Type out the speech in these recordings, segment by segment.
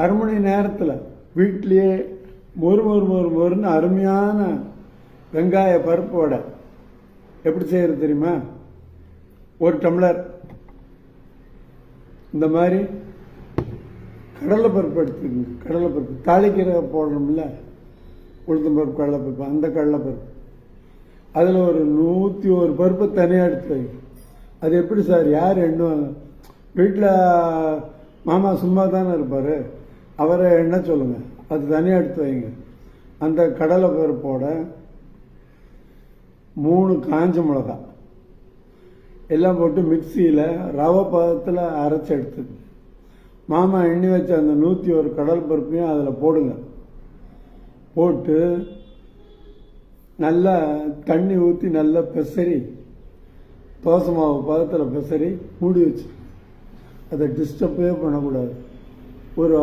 அரை மணி நேரத்தில் வீட்லேயே மொறு மொறு மொறு மொறுன்னு அருமையான வெங்காய பருப்பு வடை எப்படி செய்கிறது தெரியுமா? ஒரு டம்ளர். இந்த மாதிரி கடலைப்பருப்பு எடுத்துக்கோங்க. கடலைப்பருப்பு தாளிக்கிற போடணும்ல. உளுத்தம்பருப்பு கடலைப்பருப்பு அந்த கடலைப்பருப்பு அதில் ஒரு நூற்றி ஒரு பருப்பு தனியாக எடுத்து வைங்க அது எப்படி சார்? யார் எண்ணுவாங்க? வீட்டில் மாமா சும்மா தானே இருப்பார். அவரை என்ன சொல்லுங்கள் அது தனியாக எடுத்து வைங்க. அந்த கடலை பருப்போட மூணு காஞ்ச மிளகா. எல்லாம் போட்டு மிக்சியில் ரவை பதத்தில் அரைச்சி எடுத்துக்கு மாமா எண்ணி வச்ச அந்த நூற்றி ஒரு கடல் பருப்பையும் அதில் போடுங்க. போட்டு நல்லா தண்ணி ஊற்றி நல்லா பெசரி தோசை மாவு பதத்தில் பெசரி மூடி வச்சு அதை டிஸ்டர்பே பண்ணக்கூடாது. ஒரு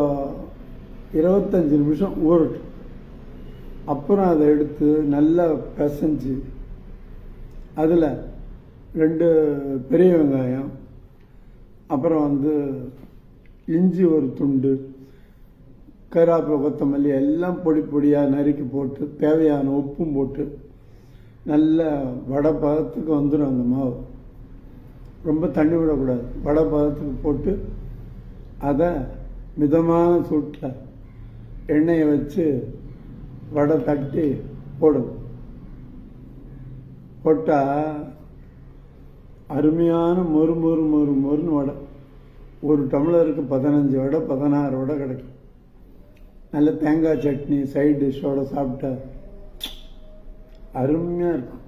இருபத்தஞ்சி நிமிஷம் ஊறட்டும் அப்புறம் அதை எடுத்து நல்லா பிசைஞ்சு அதில் ரெண்டு பெரிய வெங்காயம் அப்புறம் வந்து இஞ்சி ஒரு துண்டு கருவேப்பிலை கொத்தமல்லி எல்லாம் பொடி பொடியாக நறுக்கி போட்டு தேவையான உப்பும் போட்டு நல்ல வடை பதத்துக்கு வந்துடும் அந்த மாவு. ரொம்ப தண்ணி விடக்கூடாது. வடை பதத்துக்கு போட்டு அதை மிதமான சூட்டில் எண்ணெயை வச்சு வடை தட்டி போடும். போட்டால் அருமையான மொறு மொறு மொறு மொறுன்னு வடை. ஒரு டம்ளருக்கு பதினஞ்சு வடை பதினாறு வடை கிடைக்கும். நல்ல தேங்காய் சட்னி சைட் டிஷ்ஷோடு சாப்பிட்டா அருமையாக இருக்கும்.